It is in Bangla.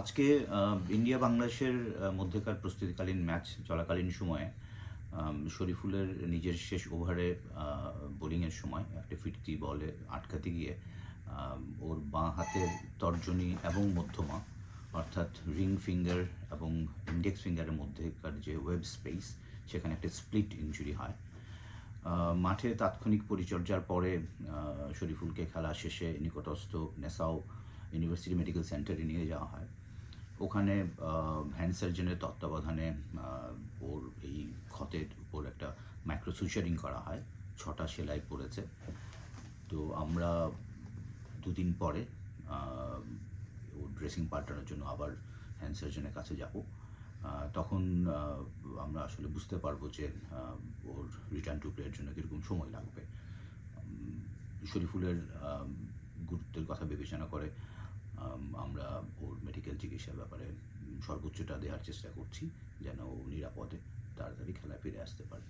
আজকে ইন্ডিয়া বাংলাদেশের মধ্যেকার প্রস্তুতিকালীন ম্যাচ চলাকালীন সময়ে শরীফুলের নিজের শেষ ওভারে বোলিংয়ের সময় একটা ফিরতি বলে আটকাতে গিয়ে ওর বাঁ হাতের তর্জনী এবং মধ্যমা, অর্থাৎ রিং ফিঙ্গার এবং ইন্ডেক্স ফিঙ্গারের মধ্যেকার যে ওয়েব স্পেস, সেখানে একটা স্প্লিট ইঞ্জুরি হয়। মাঠে তাৎক্ষণিক পরিচর্যার পরে শরীফুলকে খেলা শেষে নিকটস্থ নেসাও ইউনিভার্সিটি মেডিকেল সেন্টারে নিয়ে যাওয়া হয়। ওখানে হ্যান্ড সার্জনের তত্ত্বাবধানে ওর এই ক্ষতের উপর একটা মাইক্রো সুচারিং করা হয়। ছটা সেলাই পড়েছে। তো আমরা দুদিন পরে ওর ড্রেসিং পাল্টানোর জন্য আবার হ্যান্ড সার্জনের কাছে যাব। তখন আমরা আসলে বুঝতে পারব যে ওর রিটার্ন টু প্লের জন্য কীরকম সময় লাগবে। শরীফুলের গুরুত্বের কথা বিবেচনা করে আমরা ওর মেডিকেল চিকিৎসার ব্যাপারে সর্বোচ্চটা দেওয়ার চেষ্টা করছি যেন ও নিরাপদে তাড়াতাড়ি খেলায় ফিরে আসতে পারে।